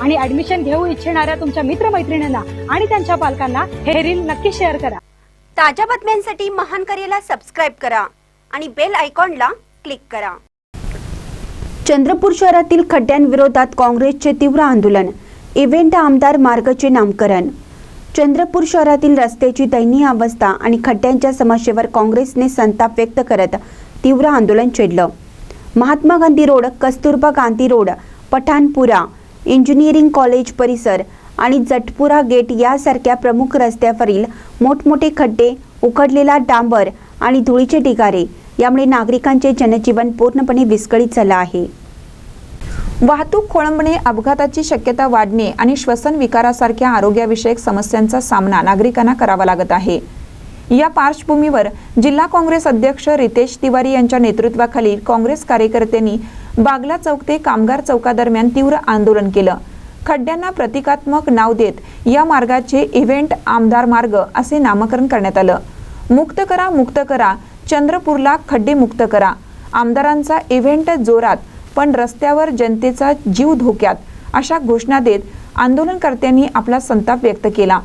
आणि ऍडमिशन घेऊ इच्छिणाऱ्या तुमच्या मित्रमैत्रिणींना आणि त्यांच्या पालकांना हे रील नक्की शेअर करा. ताज्या बातम्यांसाठी महान करेला सबस्क्राईब करा आणि बेल आयकॉनला क्लिक करा. चंद्रपूर शहरातील खड्ड्यांविरोधात काँग्रेसचे तीव्र आंदोलन. इव्हेंट आमदार मार्गचे नामकरण. चंद्रपूर शहरातील रस्त्याची दयनीय अवस्था आणि खड्ड्यांच्या समस्येवर काँग्रेसने संताप व्यक्त करत तीव्र आंदोलन छेडलं. Mahatma Gandhi road Kasturba Gandhi road Pathanpura engineering college परिसर आणि जटपुरा गेट यासारख्या प्रमुख रस्त्यावरील मोठमोठे खड्डे उखडलेला डांबर आणि धुळीचे ढिगारे यामुळे नागरिकांचे जनजीवन पूर्णपणे विस्कळीत झालं आहे. वाहतूक खोळंबणे अपघाताची शक्यता वाढणे आणि श्वसन विकारासारख्या आरोग्यविषयक समस्यांचा सामना नागरिकांना करावा लागत आहे. या पार्श्वभूमीवर जिल्हा काँग्रेस अध्यक्ष रितेश तिवारी यांच्या नेतृत्वाखाली काँग्रेस कार्यकर्त्यांनी बागला चौक ते कामगार चौकादरम्यान तीव्र आंदोलन केलं. खड्ड्यांना प्रतिकात्मक नाव देत या मार्गाचे इव्हेंट आमदार मार्ग असे नामकरण करण्यात आलं. मुक्त करा मुक्त करा. चंद्रपूरला खड्डे मुक्त करा. आमदारांचा इव्हेंट जोरात पण रस्त्यावर जनतेचा जीव धोक्यात अशा घोषणा देत आंदोलनकर्त्यांनी आपला संताप व्यक्त केला.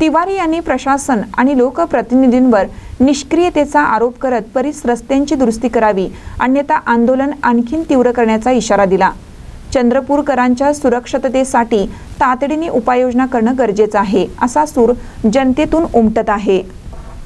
तिवारी यांनी प्रशासन आणि लोकप्रतिनिधींवर निष्क्रियतेचा आरोप करत परिस रस्त्यांची दुरुस्ती करावी अन्यथा आंदोलन आणखीन तीव्र करण्याचा इशारा दिला. चंद्रपूरकरांच्या सुरक्षिततेसाठी तातडीने उपाययोजना करणं गरजेचं आहे असा सूर जनतेतून उमटत आहे.